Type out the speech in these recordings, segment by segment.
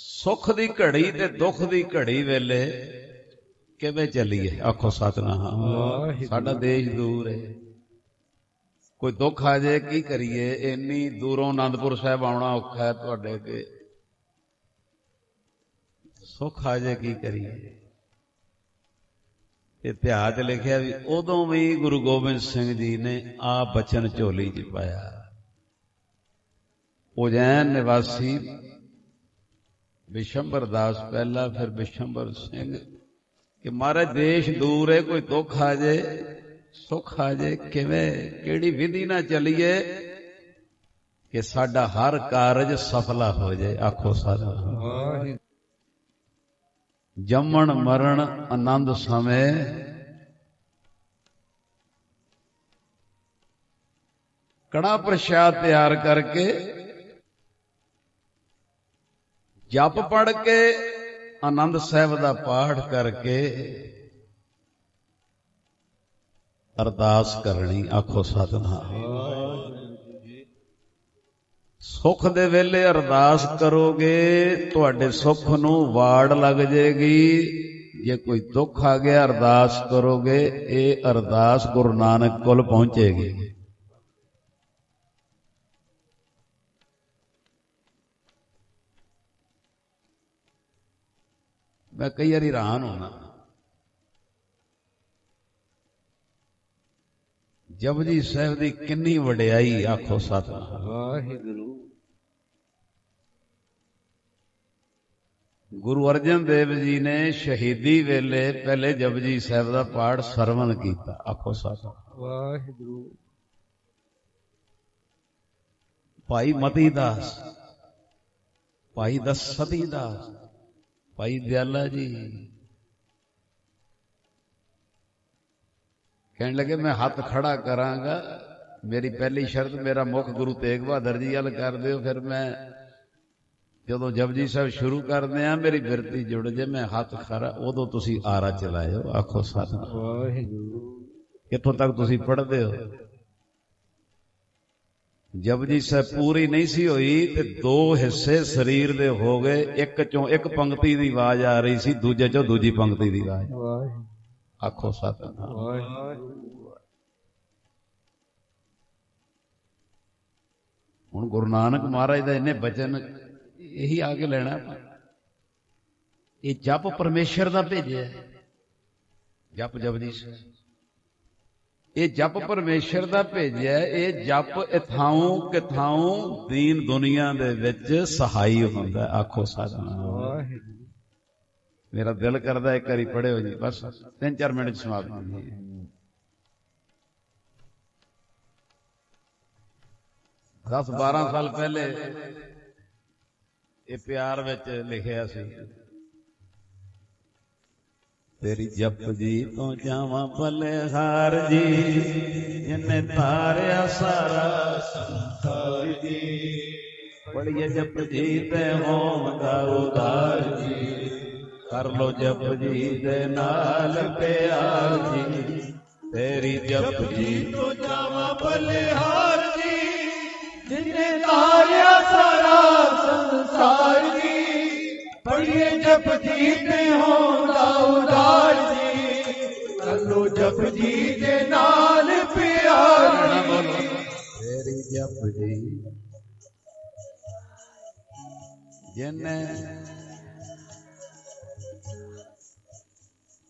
ਸੁੱਖ ਦੀ ਘੜੀ ਤੇ ਦੁੱਖ ਦੀ ਘੜੀ ਵੇਲੇ ਕਿਵੇਂ ਚੱਲੀਏ? ਆਖੋ ਸਤਨਾਮ। ਸਾਡਾ ਦੇਸ਼ ਦੂਰ ਹੈ ਕੋਈ ਦੁੱਖ ਆ ਜਾਏ ਕੀ ਕਰੀਏ? ਇੰਨੀ ਦੂਰੋਂ ਆਨੰਦਪੁਰ ਸਾਹਿਬ ਆਉਣਾ ਔਖਾ ਹੈ ਤੁਹਾਡੇ ਅੱਗੇ। ਸੁੱਖ ਆ ਜਾਏ ਕੀ ਕਰੀਏ? ਇਤਿਹਾਸ 'ਚ ਲਿਖਿਆ ਵੀ ਉਦੋਂ ਵੀ ਗੁਰੂ ਗੋਬਿੰਦ ਸਿੰਘ ਜੀ ਨੇ ਆ ਬਚਨ ਝੋਲੀ 'ਚ ਪਾਇਆ। ਉਜੈਨ ਨਿਵਾਸੀ ਵਿਸ਼ੰਬਰ ਦਾਸ ਪਹਿਲਾ, ਫਿਰ ਵਿਸ਼ੰਬਰ ਸਿੰਘ। ਕਿ ਮਹਾਰਾਜ, ਦੇਸ਼ ਦੂਰ ਹੈ, ਕੋਈ ਦੁੱਖ ਆ ਜੇ, ਸੁੱਖ ਆ ਜੇ, ਕਿਵੇਂ, ਕਿਹੜੀ ਵਿਧੀ ਨਾਲ ਚੱਲੀਏ ਕਿ ਸਾਡਾ ਹਰ ਕਾਰਜ ਸਫਲਾ ਹੋ ਜਾਏ ਆਖੋ ਸਾਰਾ ਜੰਮਣ, ਮਰਨ, ਆਨੰਦ ਸਮੇਂ। ਕੜਾ ਪ੍ਰਸ਼ਾਦ ਤਿਆਰ ਕਰਕੇ ਜਪ ਪੜ ਕੇ ਆਨੰਦ ਸਾਹਿਬ ਦਾ ਪਾਠ ਕਰਕੇ ਅਰਦਾਸ ਕਰਨੀ ਆਖੋ ਸਤਨਾਮ। ਸੁੱਖ ਦੇ ਵੇਲੇ ਅਰਦਾਸ ਕਰੋਗੇ, ਤੁਹਾਡੇ ਸੁੱਖ ਨੂੰ ਵਾੜ ਲੱਗ ਜੇਗੀ। ਜੇ ਕੋਈ ਦੁੱਖ ਆ ਗਿਆ, ਅਰਦਾਸ ਕਰੋਗੇ, ਇਹ ਅਰਦਾਸ ਗੁਰੂ ਨਾਨਕ ਕੋਲ ਪਹੁੰਚੇਗੀ। ਮੈਂ ਕਈ ਵਾਰੀ ਹੈਰਾਨ ਹੋਣਾ। ਜਪਜੀ ਸਾਹਿਬ ਦੀ ਕਿੰਨੀ ਵਡਿਆਈ ਆਖੋ ਸਤਨਾਮ। ਵਾਹਿਗੁਰੂ। ਗੁਰੂ ਅਰਜਨ ਦੇਵ ਜੀ ਨੇ ਸ਼ਹੀਦੀ ਵੇਲੇ ਪਹਿਲੇ ਜਪਜੀ ਸਾਹਿਬ ਦਾ ਪਾਠ ਸਰਵਨ ਕੀਤਾ। ਆਖੋ ਸਾਥ ਵਾਹਿਗੁਰੂ। ਭਾਈ ਮਤੀ ਦਾਸ ਭਾਈ ਦਸਤੀ ਦਾਸ ਭਾਈ ਦਿਆਲਾ ਜੀ। ਕਹਿਣ ਲੱਗੇ ਮੈਂ ਹੱਥ ਖੜਾ ਕਰਾਂਗਾ। ਮੇਰੀ ਪਹਿਲੀ ਸ਼ਰਤ ਮੇਰਾ ਮੁਖ ਗੁਰੂ ਤੇਗ ਬਹਾਦਰ ਜੀ ਵੱਲ ਕਰ ਦਿਓ। ਫਿਰ ਮੈਂ ਜਦੋਂ ਜਪਜੀ ਸਾਹਿਬ ਸ਼ੁਰੂ ਕਰਦੇ ਆ ਮੇਰੀ ਬਿਰਤੀ ਜੁੜ ਜੇ ਮੈਂ ਹੱਥ ਖੜਾ ਉਦੋਂ ਤੁਸੀਂ ਆਰਾ ਚਲਾਇਓ। ਆਖੋ ਸਤਨਾਮ। ਵਾਹਿਗੁਰੂ। ਕਿੱਥੋਂ ਤੱਕ ਤੁਸੀਂ ਪੜ੍ਹਦੇ ਹੋ? ਜਪਜੀ ਸਾਹਿਬ ਪੂਰੀ ਨਹੀਂ ਸੀ ਹੋਈ ਤੇ ਦੋ ਹਿੱਸੇ ਸਰੀਰ ਦੇ ਹੋ ਗਏ ਇੱਕ ਚੋਂ ਇੱਕ ਪੰਕਤੀ ਦੀ ਆਵਾਜ਼ ਆ ਰਹੀ ਸੀ ਦੂਜੇ ਚੋਂ ਦੂਜੀ ਪੰਕਤੀ ਦੀ ਆਵਾਜ਼। ਆਖੋ ਸਤਨਾਮ। ਹੁਣ ਗੁਰੂ ਨਾਨਕ ਮਹਾਰਾਜ ਦਾ ਇਹਨੇ ਬਚਨ ਇਹੀ ਆ ਕੇ ਲੈਣਾ। ਇਹ ਜਪ ਪਰਮੇਸ਼ਰ ਦਾ ਭੇਜਿਆ। ਜਪ ਜਪਜੀ ਸਾਹਿਬ ਇਹ ਜਪ ਪਰਮੇਸ਼ਰ ਦਾ ਭੇਜਿਆ ਇਹ ਜਪ ਇਥਾਉ ਕਿਥਾਉ ਦੀਨ ਦੁਨੀਆ ਦੇ ਵਿੱਚ ਸਹਾਈ ਹੁੰਦਾ ਆਖੋ ਸਤਨਾਮ ਮੇਰਾ ਦਿਲ ਕਰਦਾ ਇੱਕ ਵਾਰੀ ਪੜਿਓ ਜੀ। ਬਸ 3-4 ਮਿੰਟ ਸਮਾਪਤ ਹੁੰਦੀ ਹੈ ਦਸ 12 ਸਾਲ ਪਹਿਲੇ ਇਹ ਪਿਆਰ ਵਿੱਚ ਲਿਖਿਆ ਸੀ। ਤੇਰੀ ਜਪ ਜੀ ਤੋਂ ਜਾਵਾਂ ਭਲੇ ਹਾਰ ਜੀ ਜਿਨੇ ਤਾਰਿਆ ਸਾਰਾ ਸੰਸਾਰ ਜੀ ਪੜੀਏ ਜਪ ਜੀ ਤੇ ਹੋਮ ਦਾ ਉਦਾਰ ਜੀ ਕਰ ਲੋ ਜਪ ਜੀ ਦੇ ਨਾਲ ਪਿਆਰ ਜੀ ਤੇਰੀ ਜਪ ਜੀ ਤੋਂ ਜਾਵਾਂ ਬਲਿਹਾਰ ਜੀ ਪੜੀਏ ਜਪ ਜੀ ਤੇ ਹੋਂਦਾ ਉਦਾਰ ਜੀ। ਕਰ ਲੋ ਜਪ ਜੀ ਦੇ ਨਾਲ ਪਿਆਰ। ਤੇਰੀ ਜਪ ਜੀ। ਜਿਨੇ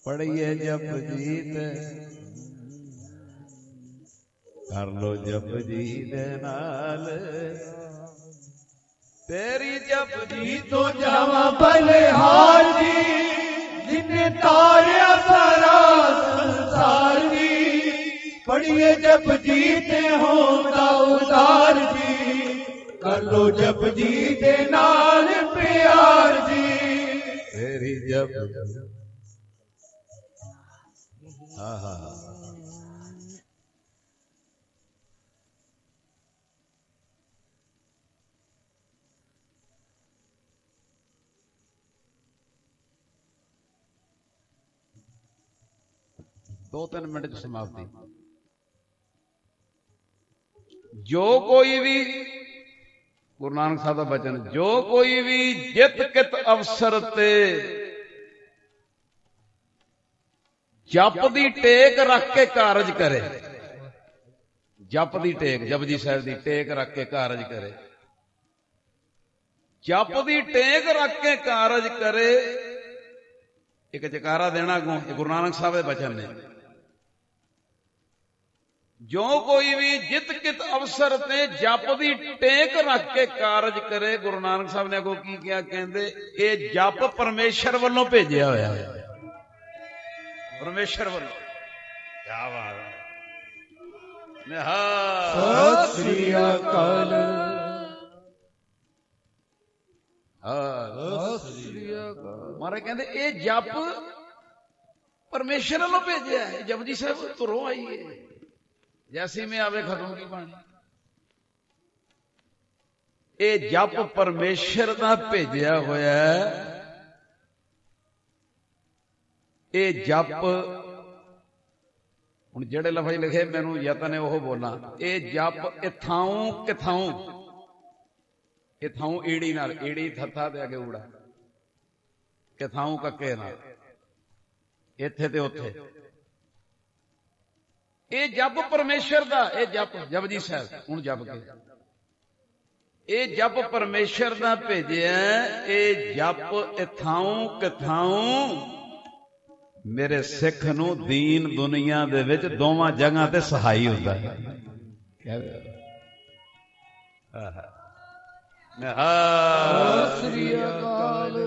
ਪੜੀਏ ਜਪ ਜੀਤ, ਕਰ ਲੋ ਜਪ ਜੀ ਦੇ ਨਾਲ। ਤੇਰੀ ਜਪ ਜੀ ਤੋਂ ਜਾਵਾਂ ਬਲਿਹਾਰ ਜੀ। ਜਿਨੇ ਤਾਰਿਆ ਸਾਰਾ ਸੰਸਾਰ ਜੀ। ਪੜੀਏ ਜਪ ਜੀ ਤੇ ਹੋਂਦਾ ਉਦਾਰ ਜੀ। ਕਰ ਲੋ ਜਪ ਜੀ ਦੇ ਨਾਲ ਪਿਆਰ ਜੀ। ਤੇਰੀ ਜਪ ਆਹਾ ਦੋ ਤਿੰਨ ਮਿੰਟ ਚ ਸਮਾਪਤੀ। ਜੋ ਕੋਈ ਵੀ ਗੁਰੂ ਨਾਨਕ ਸਾਹਿਬ ਦਾ ਬਚਨ, ਜੋ ਕੋਈ ਵੀ ਜਿਤ ਕਿਤ ਅਵਸਰ ਤੇ ਜਪ ਦੀ ਟੇਕ ਰੱਖ ਕੇ ਕਾਰਜ ਕਰੇ। ਜਪ ਦੀ ਟੇਕ, ਜਪਜੀ ਸਾਹਿਬ ਦੀ ਟੇਕ ਰੱਖ ਕੇ ਕਾਰਜ ਕਰੇ। ਜਪ ਦੀ ਟੇਕ ਰੱਖ ਕੇ ਕਾਰਜ ਕਰੇ। ਇੱਕ ਜਕਾਰਾ ਦੇਣਾ ਗੁਰੂ ਨਾਨਕ ਸਾਹਿਬ ਦੇ ਬਚਨ ਨੇ। ਜੋ ਕੋਈ ਵੀ ਜਿਤ ਕਿਤ ਅਵਸਰ ਤੇ ਜਪ ਦੀ ਟੇਕ ਰੱਖ ਕੇ ਕਾਰਜ ਕਰੇ ਗੁਰੂ ਨਾਨਕ ਸਾਹਿਬ ਨੇ ਅੱਗੋਂ ਕੀ ਕਿਹਾ? ਕਹਿੰਦੇ ਇਹ ਜਪ ਪਰਮੇਸ਼ਰ ਵੱਲੋਂ ਭੇਜਿਆ ਹੋਇਆ ਹੈ। ਪਰਮੇਸ਼ਰ ਵੱਲੋਂ। ਕੀ ਬਾਤ ਹੈ। ਨਿਹਾਲ ਸਤਿ ਸ੍ਰੀ ਅਕਾਲ। ਹਾਂ। ਸਤਿ ਸ੍ਰੀ ਅਕਾਲ। ਮਹਾਰਾਜ ਕਹਿੰਦੇ ਇਹ ਜਪ ਪਰਮੇਸ਼ਰ ਵੱਲੋਂ ਭੇਜਿਆ ਹੈ। ਜਪਜੀ ਸਾਹਿਬ ਤੁਰੋਂ ਆਈ ਹੈ। ਜੈਸੀ ਮੈਂ ਆਵੇ ਖਤਮ ਕੀ ਬਾਣੀ। ਇਹ ਜਪ ਪਰਮੇਸ਼ਰ ਦਾ ਭੇਜਿਆ ਹੋਇਆ ਹੈ। ਇਹ ਜਪ ਹੁਣ ਜਿਹੜੇ ਲਫ਼ਜ਼ ਲਿਖੇ ਮੈਨੂੰ ਯਤਨ ਹੈ ਉਹ ਬੋਲਾਂ। ਇਹ ਜਪ ਇਥਾਉ ਕਿਥਾਉ ਇਥਾਉ ਈੜੀ ਨਾਲ ਈੜੀ ਥੱਥਾ ਤੇ ਅੱਗੇ ਊੜਾ। ਕਿਥਾਉ ਕੱਕੇ ਨਾਲ। ਇੱਥੇ ਤੇ ਉੱਥੇ। ਇਹ ਜਪ ਪਰਮੇਸ਼ਰ ਦਾ, ਇਹ ਜਪ, ਜਪਜੀ ਸਾਹਿਬ, ਹੁਣ ਜਪ ਕੇ। ਇਹ ਜਪ ਪਰਮੇਸ਼ਰ ਦਾ ਭੇਜਿਆ ਇਹ ਜਪ ਇਥਾਉ ਕਿਥਾਉ ਮੇਰੇ ਸਿੱਖ ਨੂੰ ਦੀਨ ਦੁਨੀਆ ਦੇ ਵਿੱਚ ਦੋਵਾਂ ਜਗ੍ਹਾ ਤੇ ਸਹਾਈ ਹੁੰਦਾ ਹੈ। ਕਹਿ ਆਹਾ ਸ੍ਰੀ ਅਕਾਲ।